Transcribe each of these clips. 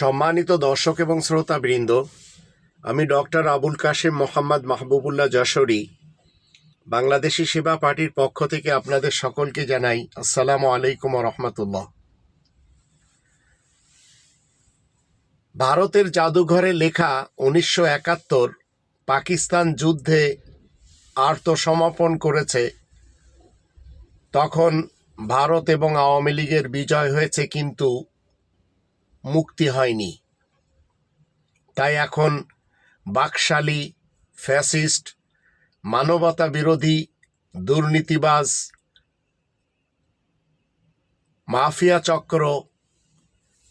সম্মানিত দর্শক এবং শ্রোতাবৃন্দ, আমি ডক্টর আবুল কাশেম মোহাম্মদ মাহবুবুল্লাহ যশোরী, বাংলাদেশি সেবা পার্টির পক্ষ থেকে আপনাদের সকলকে জানাই আসসালামু আলাইকুম রহমতুল্লাহ। ভারতের জাদুঘরে লেখা উনিশশো একাত্তর পাকিস্তান যুদ্ধে আত্মসমর্পণ করেছে। তখন ভারত এবং আওয়ামী লীগের বিজয় হয়েছে কিন্তু মুক্তি হয়নি। তাই এখন বাকশালী, ফ্যাসিস্ট, মানবতা বিরোধী, দুর্নীতিবাজ, মাফিয়া চক্র,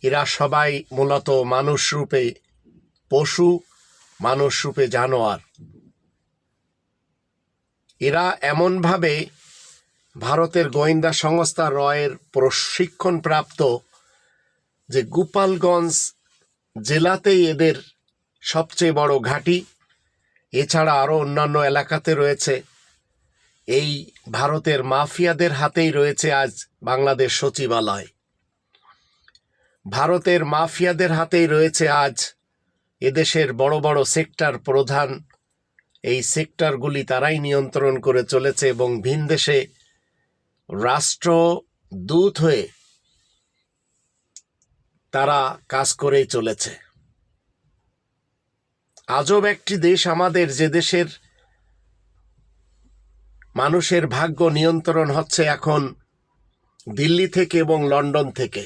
এরা সবাই মূলত মানুষ রূপে পশু, মানুষ রূপে জানোয়ার। এরা এমনভাবে ভারতের গোয়েন্দা সংস্থা রয়ের প্রশিক্ষণপ্রাপ্ত যে গোপালগঞ্জ জেলাতেই এদের সবচেয়ে বড় ঘাঁটি। এছাড়া আরও অন্যান্য এলাকাতে রয়েছে। এই ভারতের মাফিয়াদের হাতেই রয়েছে আজ বাংলাদেশ সচিবালয়। ভারতের মাফিয়াদের হাতেই রয়েছে আজ এদেশের বড় বড় সেক্টর প্রধান। এই সেক্টরগুলি তারাই নিয়ন্ত্রণ করে চলেছে এবং ভিনদেশে রাষ্ট্রদূত হয়ে তারা কাজ করেই চলেছে। আজব একটি দেশ আমাদের, যে দেশের মানুষের ভাগ্য নিয়ন্ত্রণ হচ্ছে এখন দিল্লি থেকে এবং লন্ডন থেকে।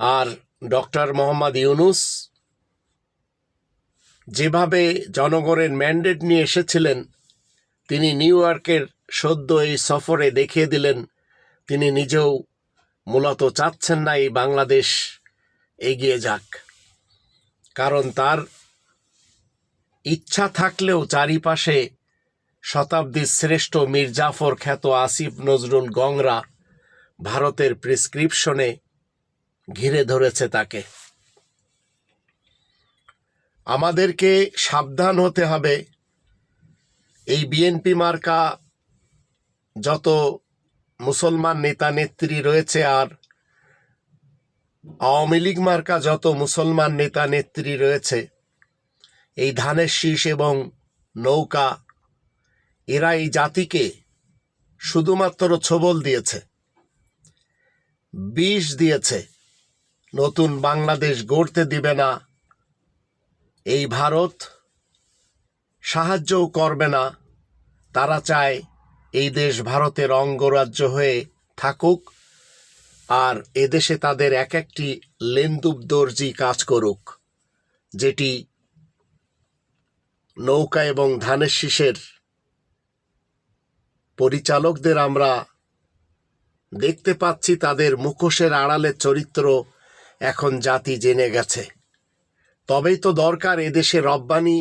আর ডক্টর মোহাম্মদ ইউনুস যেভাবে জনগণের ম্যান্ডেট নিয়ে এসেছিলেন, তিনি নিউ ইয়র্কের সদ্য এই সফরে দেখিয়ে দিলেন, তিনি নিজেও মূলত চাচ্ছেন না এই বাংলাদেশ এগিয়ে যাক। কারণ তার ইচ্ছা থাকলেও চারিপাশে শতাব্দীর শ্রেষ্ঠ মীর জাফর খ্যাত আসিফ নজরুল গংরা ভারতের প্রেসক্রিপশনে ঘিরে ধরেছে তাকে। আমাদেরকে সাবধান হতে হবে। এই বিএনপি মার্কা যত মুসলমান নেতা নেত্রী রয়েছে আর আওয়ামী লীগ মার্কা যত মুসলমান নেতা নেত্রী রয়েছে, এই ধানের শীষ এবং নৌকা এরা এই জাতিকে শুধুমাত্র ছবল দিয়েছে, বিষ দিয়েছে। নতুন বাংলাদেশ গড়তে দিবে না, এই ভারত সাহায্যও করবে না। তারা চায় এই দেশ ভারতের অঙ্গরাজ্য হয়ে থাকুক, আর এদেশে তাদের এক একটি লেন্দুব দর্জি কাজ করুক, যেটি নৌকা এবং ধানের শীষের পরিচালকদের আমরা দেখতে পাচ্ছি তাদের মুখোশের আড়ালে চরিত্র এখন জাতি জেনে গেছে। তবেই তো দরকার এদেশে রব্বানি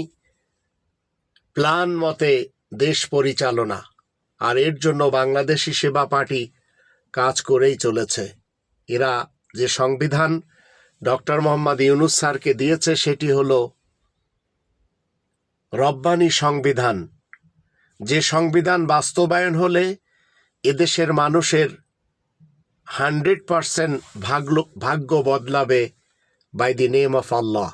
প্ল্যান মতে দেশ পরিচালনা। আর এর জন্য বাংলাদেশি সেবা পার্টি কাজ করেই চলেছে। এরা যে সংবিধান ডক্টর মোহাম্মদ ইউনুস স্যারকে দিয়েছে, সেটি হল রব্বানি সংবিধান। যে সংবিধান বাস্তবায়ন হলে এদেশের মানুষের হান্ড্রেড পারসেন্ট ভাগ্য ভাগ্য বদলাবে by the name of Allah